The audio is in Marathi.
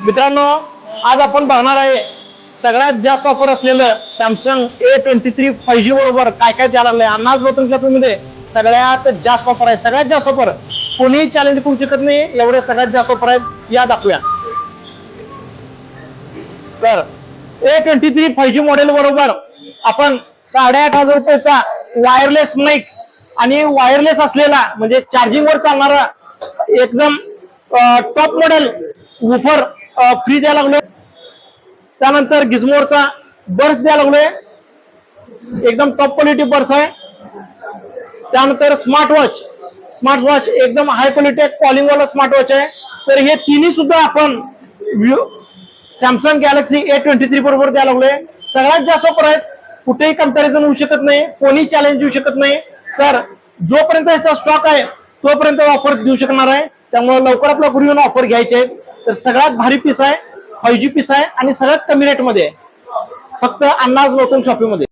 मित्रांनो आज आपण पाहणार आहे सगळ्यात जास्त ऑफर असलेलं Samsung A twenty three five G बरोबर काय काय द्यायला लागलंय. अन्नाज लोटनमध्ये सगळ्यात जास्त ऑफर आहे. सगळ्यात जास्त ऑफर कोणीही चॅलेंज करू शकत नाही. एवढे सगळ्यात जास्त ऑफर आहेत. या दाखवूया. तर A twenty three five G model बरोबर आपण साडेआठ हजार रुपयाचा वायरलेस माईक आणि वायरलेस असलेला म्हणजे चार्जिंगवर चालणारा एकदम टॉप मॉडेल वुफर फ्री द्यायला लागलोय. त्यानंतर गिझमोरचा बर्स द्यायला लागलोय. एकदम टॉप क्वालिटी बर्स आहे. त्यानंतर स्मार्ट वॉच स्मार्ट वॉच एकदम हाय क्वालिटी कॉलिंग वाला स्मार्ट वॉच आहे. तर हे तिन्ही सुद्धा आपण Samsung Galaxy A twenty three बरोबर द्यायला लागलोय. सगळ्यात जास्त ऑफर आहेत. कुठेही कंपॅरिझन होऊ शकत नाही. कोणी चॅलेंज देऊ शकत नाही. तर जोपर्यंत याचा स्टॉक आहे तोपर्यंत ऑफर देऊ शकणार आहे. त्यामुळे लवकरात लवकर येऊन ऑफर घ्यायचे आहेत. तर सगळ्यात भारी पीस आहे फायव्ह जी पीस आहे आणि सगळ्यात कमी रेटमध्ये आहे. फक्त अन्नाज लोकन शॉपिंगमध्ये